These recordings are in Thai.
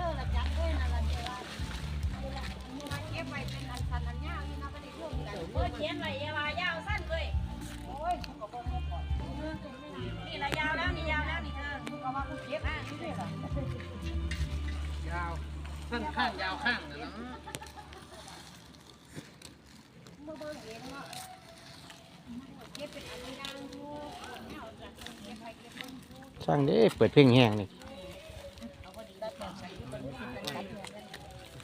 ธอละจักเอ้ยนั่นละเจ้าว่ามาเก็บไว้เป็นอันสันอันยาวนี่นะบ่ได้ร่วมกันเมื่อเขียนไว้อยาวายาวสั้นเลยโอ้ยเขาก็บ่ฮู้ก่อนนี่ละยาวแล้วนี่ยาวแล้วนี่เธอ ก็ว่าเขาเก็บอะนี่เด้อ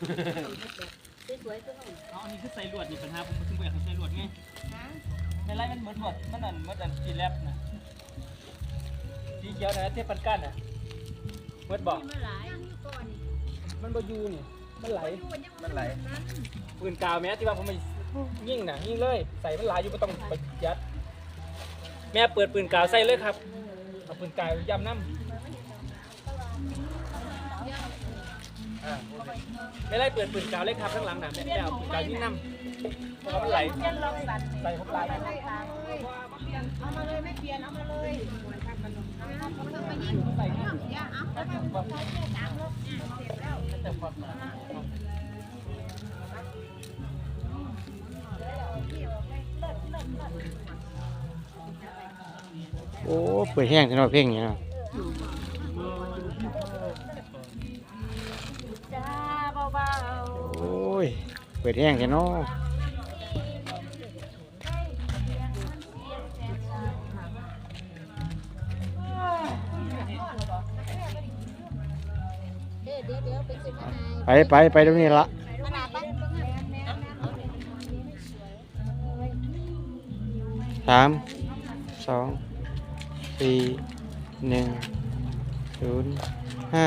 ล่ะยาวสั้นข้างยาวข้างนะเนาะบ่เบิ่งเองเนาะเก็บเป็นอันยาวอยู่เอาจากเก็บไปเก็บเบิ่งอยู่สร้างเด้เปิดเพลงแห้งนี่เอาอันนี้คือใส่ลวดนี่ปัญหาผมถึงอยากให้ใส่ลวดไงในไรมันเหมือนลวดมันอันมันอันสีแลบนะสีเขียวนะเทปปันกั้นอะเมื่อบอกมันหลายอยู่ก่อนนี่มันบอยูนี่มันไหลมันไหลปืนกาวแม้ที่ว่าผมไปยิ่งนะยิ่งเลย ใส่มันไหลอยู่ไม่ต้องไปยัด แม่เปิดปืนกาวใส่เลยครับเอาปืนกาวย้ำน้ำอ่า ไม่ไล่เปิดปืนกาวเลยครับข้างหลังนะแม่แม่เอาปืนกาวยิ่งน้ำเพราะว่มันไหลเขียนลองสั้นใส่ผมไหลเอามาเลยไม่เปลี่ยนเอามาเลยเอามายิงใส่นี่อย่าเอาไปใช้แค่สามรอบเสร็จแล้วแต่ความโอ้เปิดแห้งจังเนาะเพลงนี้เนาะ โอ้ย เปิดแห้งจังเนาะเดี๋ยวเดี๋ยวเดี๋ยวไปซื้อมาให้ไปไปไปตรงนี้ละขนาดบ้านแม่แม่แม่เอาเดี๋ยวสามสองสี่หนึ่งศูนย์ห้า